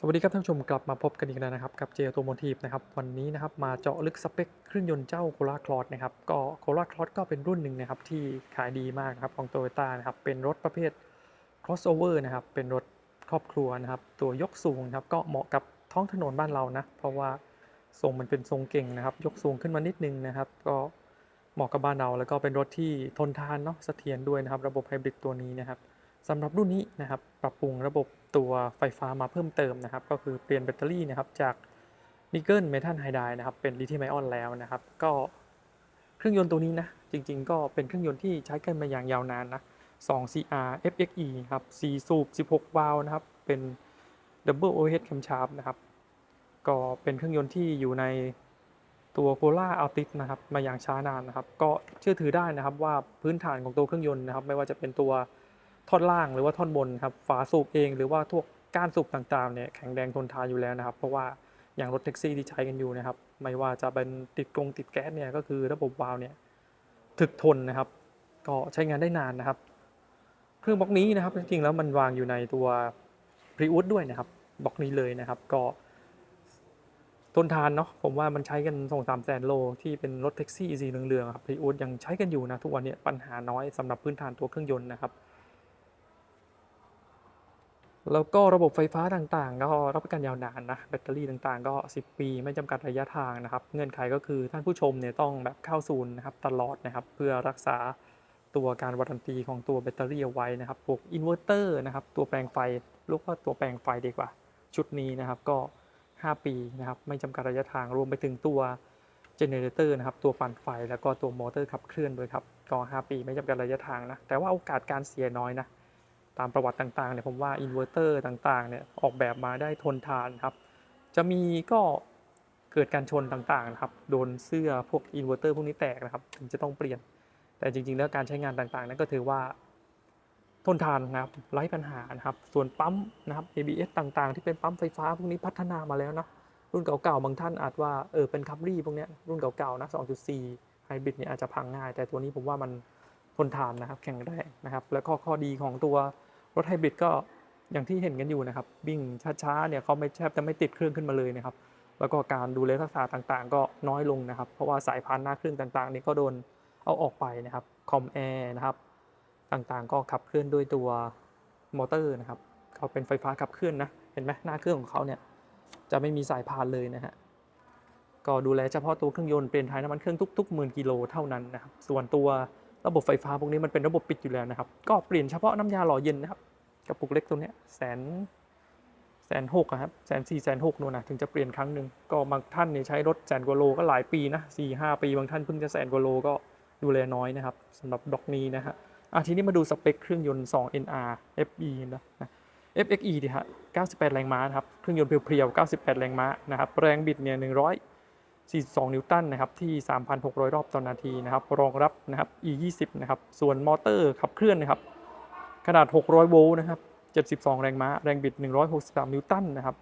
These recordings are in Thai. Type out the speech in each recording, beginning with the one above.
สวัสดีครับท่านผู้ชมกลับมาพบกันอีกแล้วนะครับกับเจโตโมทีฟนะครับวันนี้นะครับมาเจาะลึกสเปคเครื่องยนต์เจ้าโค r าคลอ s นะครับก็โค r าคลอ s ก็เป็นรุ่นหนึ่งนะครับที่ขายดีมากนะครับของโตโยต้านะครับเป็นรถประเภท crossover นะครับเป็นรถครอบครัวนะครับตัวยกสูงนะครับก็เหมาะกับท้องถนนบ้านเรานะเพราะว่าทรงมันเป็นทรงเก่งนะครับยกสูงขึ้นมานิดนึงนะครับก็เหมาะกับบ้านเราแล้วก็เป็นรถที่ทนทานเนาะเสถียรด้วยนะครับระบบไฮบริดตัวนี้นะครับ สำหรับรุ่นนี้นะครับปรับปรุงระบบตัวไฟฟ้ามาเพิ่มเติมนะครับ ก็คือเปลี่ยนแบตเตอรี่นะครับจากนิกเกิลเมทัลไฮไดนะครับเป็นลิเธียมไอออนแล้วนะครับ ก็เครื่องยนต์ตัวนี้นะ จริงๆ ก็เป็นเครื่องยนต์ที่ใช้กันมาอย่างยาวนานนะ 2CR FXE ครับ4สูบ 16 วาล์วนะครับ เป็น Double OH Camshaft นะครับ ก็เป็นเครื่องยนต์ที่อยู่ในตัวโ o ล่าอัลติสนะครับ มาอย่างช้านานนะครับ ก็เชื่อถือได้นะครับว่าพื้นฐานของตัวเครื่องยนต์นะครับ ไม่ว่าจะเป็นตัว ท่อนล่างหรือว่าท่อนบนครับฝาสูบเองหรือว่าทุกก้านสูบต่างๆเนี่ยแข็งแรงทนทานอยู่แล้วนะครับ เพราะว่าอย่างรถแท็กซี่ที่ใช้กันอยู่นะครับ ไม่ว่าจะเป็นติดกรงติดแก๊สเนี่ยก็คือระบบวาล์วเนี่ยถึกทนนะครับ ก็ใช้งานได้นานนะครับ เครื่องบล็อกนี้นะครับจริงๆแล้วมันวางอยู่ในตัวพรีอุดด้วยนะครับบล็อกนี้เลยนะครับ ก็ทนทานเนาะผมว่ามันใช้กันสองสามแสนโลที่เป็นรถแท็กซี่สีเหลืองๆครับพรีอุดยังใช้กันอยู่นะทุกวันนี้ปัญหาน้อยสำหรับพื้นฐานตัวเครื่องยนต์นะครับ แล้วก็ระบบไฟฟ้าต่างๆ ก็รับประกันยาวนานนะ แบตเตอรี่ต่างๆ ก็ 10 ปีไม่จำกัดระยะทางนะครับ เงื่อนไขก็คือท่านผู้ชมเนี่ยต้องแบบเข้าศูนย์นะครับตลอดนะครับ เพื่อรักษาตัวการวารันตีของตัวแบตเตอรี่เอาไว้นะครับพวกอินเวอร์เตอร์นะครับ ตัวแปลงไฟลูกว่าตัวแปลงไฟดีกว่า ชุดนี้นะครับก็ 5 ปีนะครับไม่จำกัดระยะทางรวมไปถึงตัวเจเนเรเตอร์นะครับตัวปั่นไฟแล้วก็ตัวมอเตอร์ขับเคลื่อนด้วยครับก็ 5 ปีไม่จำกัดระยะทางนะแต่ว่าโอกาสการเสียน้อยนะ ตามประวัติต่างๆเนี่ยผมว่าอินเวอร์เตอร์ต่างๆเนี่ยออกแบบมาได้ทนทานครับ จะมีก็เกิดการชนต่างๆนะครับ โดนเสื้อพวกอินเวอร์เตอร์พวกนี้แตกนะครับ ถึงจะต้องเปลี่ยน แต่จริงๆ แล้วการใช้งานต่างๆ นั้นก็ถือว่าทนทานนะครับไร้ปัญหานะครับ ส่วนปั๊มนะครับ ABS ต่างๆ ที่เป็นปั๊มไฟฟ้าพวกนี้พัฒนามาแล้วนะ รุ่นเก่าๆ บางท่านอาจว่าเออเป็นคัมรี่พวกนี้รุ่นเก่าๆ นะ 2.4 ไฮบริดเนี่ยอาจจะพังง่าย แต่ตัวนี้ผมว่ามันทนทานนะครับ แข็งแรงนะครับ แล้วก็ข้อดีของตัว รถไฮบริดก็อย่างที่เห็นกันอยู่นะครับวิ่งช้าๆเนี่ยเขาไม่แทบจะไม่ติดเครื่องขึ้นมาเลยนะครับ แล้วก็การดูแลรักษาต่างๆ ก็น้อยลงนะครับ เพราะว่าสายพานหน้าเครื่องต่างๆ นี่ก็โดนเอาออกไปนะครับคอมแอร์นะครับต่างๆ ก็ขับเคลื่อนด้วยตัวมอเตอร์นะครับเขาเป็นไฟฟ้าขับเคลื่อนนะเห็นไหมหน้าเครื่องของเขาเนี่ยจะไม่มีสายพานเลยนะฮะก็ดูแลเฉพาะตัวเครื่องยนต์เปลี่ยนถ่ายน้ำมันเครื่องทุกๆหมื่นกิโลเท่านั้นนะครับส่วนตัว ระบบไฟฟ้าพวกนี้มันเป็นระบบปิดอยู่แล้วนะครับ ก็เปลี่ยนเฉพาะน้ำยาหล่อเย็นนะครับกระปุกเล็กตัวนี้แสนแสนหกครับแสนสี่แสนหกนู่นนะถึงจะเปลี่ยนครั้งหนึ่งก็บางท่านเนี่ยใช้รถแสนกว่าโลก็หลายปีนะสี่ห้าปีบางท่านเพิ่งจะแสนกว่าโลก็ดูแลน้อยนะครับสำหรับดอกนี้นะฮะอะทีนี้มาดูสเปคเครื่องยนต์2 NR FE นะนะ FXE ดีฮะ98 แรงม้านะครับ เครื่องยนต์เพียวๆ 98 แรงม้านะครับ แรงบิดเนี่ย 42 นิวตันนะครับที่ 3,600 รอบต่อนาทีนะครับรองรับนะครับ E20 นะครับส่วนมอเตอร์ขับเคลื่อนนะครับขนาด 600 โวลต์นะครับ72 แรงม้า แรงบิด 163 นิวตันนะครับ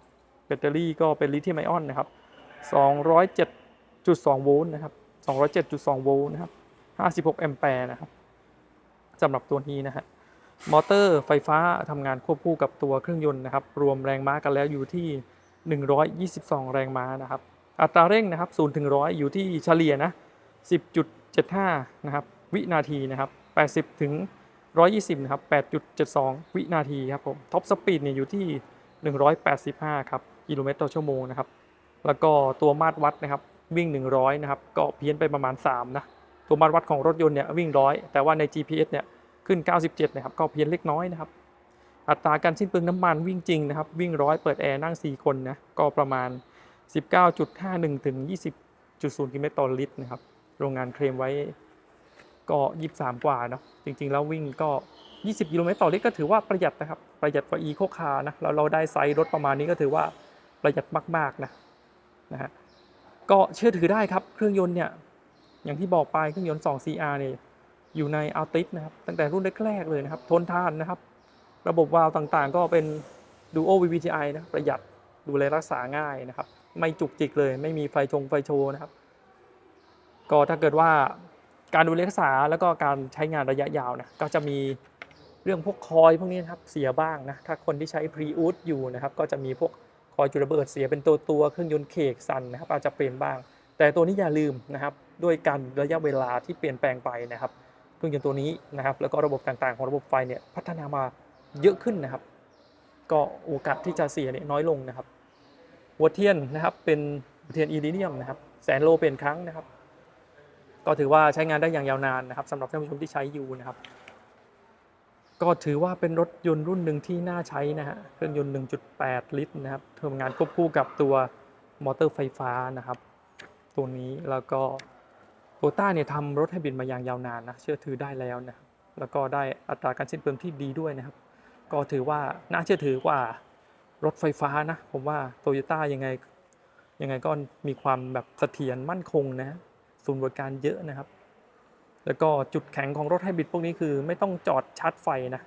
แบตเตอรี่ก็เป็นลิเธียมไอออนนะครับ207.2 โวลต์นะครับ207.2 โวลต์นะครับ56 แอมแปร์นะครับสำหรับตัวนี้นะฮะมอเตอร์ไฟฟ้าทำงานควบคู่กับตัวเครื่องยนต์นะครับ รวมแรงม้ากันแล้วอยู่ที่ 122 แรงม้านะครับ อัตราเร่งนะครับ0ถึง100 อยู่ที่เฉลี่ยนะ10.75 นะครับ วินาทีนะครับ 80 ถึง 120 นะครับ 8.72 วินาทีครับผมท็อปสปีดเนี่ยอยู่ที่ 185 ครับกิโลเมตรต่อชั่วโมงนะครับ แล้วก็ตัวมาตรวัดนะครับ วิ่ง 100 นะครับ ก็เพี้ยนไปประมาณ 3 นะ ตัวมาตรวัดของรถยนต์เนี่ยวิ่ง 100 แต่ว่าใน GPS เนี่ยขึ้น 97 นะครับ ก็เพี้ยงเล็กน้อยนะครับ อัตราการสิ้นเปลืองน้ำมันวิ่งจริงนะครับ วิ่งร้อยเปิดแอร์นั่ง 4 คนนะ ก็ประมาณ 19.51 ถึง 20.0 กิโลเมตรต่อลิตรนะครับ โรงงานเคลมไว้ก็ 23 กว่าเนาะ จริง ๆ แล้ววิ่งก็ 20 กิโลเมตรต่อลิตรก็ถือว่าประหยัดนะครับ ประหยัดกว่าอีโคคาร์นะ เราเราได้ไซส์รถประมาณนี้ก็ถือว่าประหยัดมาก ๆ นะ นะฮะ ก็เชื่อถือได้ครับ เครื่องยนต์เนี่ย อย่างที่บอกไปเครื่องยนต์ 2 CR เนี่ย อยู่ในอัลติสนะครับ ตั้งแต่รุ่นแรกๆเลยนะครับ ทนทานนะครับ ระบบวาล์วต่างๆ ก็เป็น Duo VVTi นะ ประหยัด ดูแลรักษาง่ายนะครับ ไม่จุกจิกเลย ไม่มีไฟชงไฟโชว์นะครับ ก็ถ้าเกิดว่าการดูแลรักษาแล้วก็การใช้งานระยะยาวนะก็จะมีเรื่องพวกคอยพวกนี้นะครับเสียบ้างนะถ้าคนที่ใช้ pre u อยู่นะครับ ก็จะมีพวกคอยจุดระเบิดเสียเป็นตัวตัวเครื่องยนต์เคกสั่นนะครับอาจจะเป็นบ้าง แต่ตัวนี้อย่าลืมนะครับ ด้วยการระยะเวลาที่เปลี่ยนแปลงไปนะครับเครื่องยนต์ตัวนี้นะครับ แล้วก็ระบบต่างๆของระบบไฟเนี่ยพัฒนามาเยอะขึ้นนะครับ ก็โอกาสที่จะเสียเนี่ยน้อยลงนะครับ หัวเทียนนะครับเป็นหัวเทียนอีริเนียมนะครับแสนโลเป็นครั้งนะครับ ก็ถือว่าใช้งานได้อย่างยาวนานนะครับสำหรับท่านผู้ชมที่ใช้อยู่นะครับ ก็ถือว่าเป็นรถยนต์รุ่นหนึ่งที่น่าใช้นะฮะเครื่องยนต์ 1.8 ลิตรนะครับทำงานควบคู่กับตัวมอเตอร์ไฟฟ้านะครับ ตัวนี้แล้วก็โตต้าเนี่ยทำรถไฮบริดมาอย่างยาวนานนะเชื่อถือได้แล้วนะครับแล้วก็ได้อัตราการสิ้นเปลืองที่ดีด้วยนะครับ ก็ถือว่าน่าเชื่อถือกว่า รถไฟฟ้านะ ผมว่าโตโยต้ายังไงยังไงก็มีความแบบเสถียรมั่นคงนะศูนย์บริการเยอะนะครับ แล้วก็จุดแข็งของรถไฮบริดพวกนี้คือ ไม่ต้องจอดชาร์จไฟนะ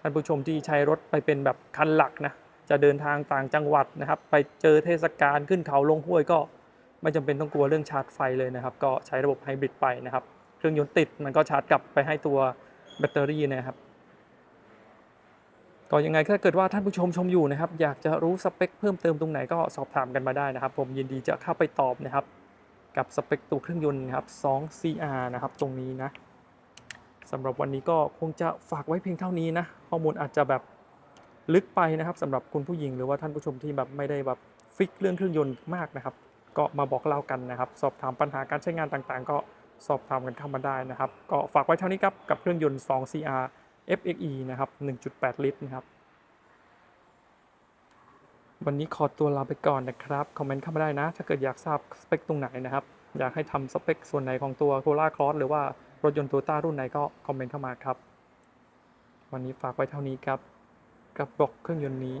ท่านผู้ชมที่ใช้รถไปเป็นแบบคันหลักนะจะเดินทางต่างจังหวัดนะครับ ไปเจอเทศกาลขึ้นเขาลงห้วยก็ไม่จำเป็นต้องกลัวเรื่องชาร์จไฟเลยนะครับ ก็ใช้ระบบไฮบริดไปนะครับ เครื่องยนต์ติดมันก็ชาร์จกลับไปให้ตัวแบตเตอรี่นะครับ ก็ยังไงถ้าเกิดว่าท่านผู้ชมชมอยู่นะครับ อยากจะรู้สเปคเพิ่มเติมตรงไหนก็สอบถามกันมาได้นะครับ ผมยินดีจะเข้าไปตอบนะครับ กับสเปคตัวเครื่องยนต์นะครับ 2CR นะครับ ตรงนี้นะสำหรับวันนี้ก็คงจะฝากไว้เพียงเท่านี้นะ ข้อมูลอาจจะแบบลึกไปนะครับสำหรับคุณผู้หญิงหรือว่าท่านผู้ชมที่แบบไม่ได้แบบฟิกเรื่องเครื่องยนต์มากนะครับ ก็มาบอกเล่ากันนะครับ สอบถามปัญหาการใช้งานต่างๆ ก็สอบถามกันเข้ามาได้นะครับ ก็ฝากไว้เท่านี้ครับกับเครื่องยนต์ 2CR FXE นะครับ 1.8 ลิตรนะครับ วันนี้ขอตัวลาไปก่อนนะครับ คอมเมนต์เข้ามาได้นะ ถ้าเกิดอยากทราบสเปคตรงไหนนะครับ อยากให้ทำสเปคส่วนไหนของตัวโ o ล่าคลอสหรือว่ารถยนต์ตัวต้ารุ่นไหนก็คอมเมนต์เข้ามาครับ วันนี้ฝากไว้เท่านี้ครับ กับบล็อกเครื่องยนต์นี้